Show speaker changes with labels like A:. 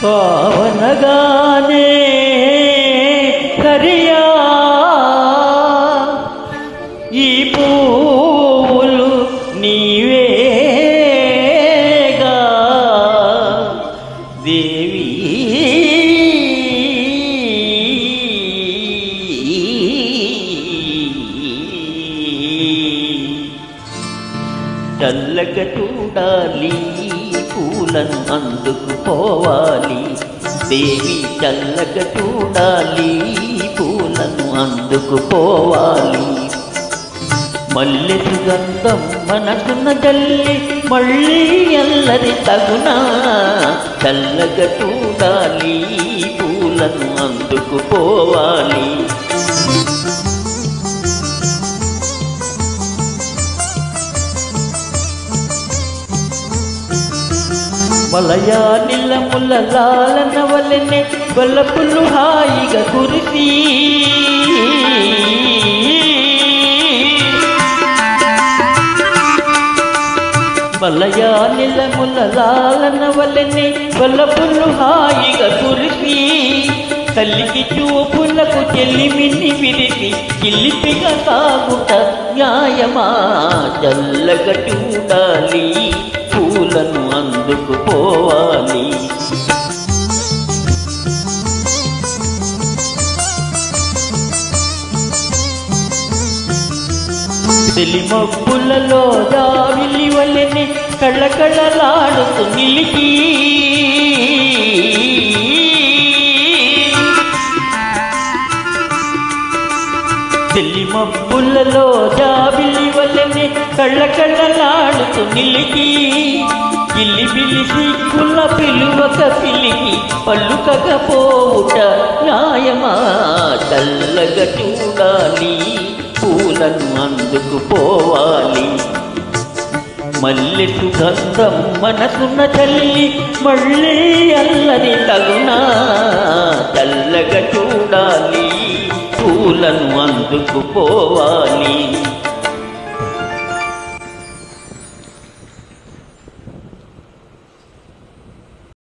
A: కావనగానే కరియా ఈ పూలు నీవేగా దేవి చల్లక చూడాలి పూలను అందుకుపోవాలి దేవి చల్లక చూడాలి పూలను అందుకుపోవాలి మల్లె సుగంధం మనసున జల్లి మళ్ళీ ఎల్లరి తగునా. చల్లగా చూడాలి పూలను అందుకుపోవాలి వలయా నిల్లముల లాలన వలెనే గొల్లపులు హాయిగా కురిసి. వలయా నిల్లముల లాలన వలెనే గొల్లపులు హాయిగా కురిసి. తల్లికి చూపులకు చెల్లిమిని విరిసి కిల్లిపిగా సాగుట న్యాయమా? చల్లగా చూడాలి పూలను అందుకుపోవాలి తెలిమబ్బులలో జావిలి వలెని కళ్ళకళ్ళలాడుతూ నిలిచి తెలిమబ్బులలో జాబిలి వలెని కళ్ళకళ్ళలాడుతూ నిలిచి పిల్లి పిలిచి సిక్కుల పిలువక పిలికి పల్లుకకపోవుట న్యాయమా? చల్లగా చూడాలి పూలను అందుకుపోవాలి మల్లె సుగంధం మనసున్న తల్లి మళ్ళీ అల్లని తగునా? చల్లగా చూడాలి పూలను అందుకుపోవాలి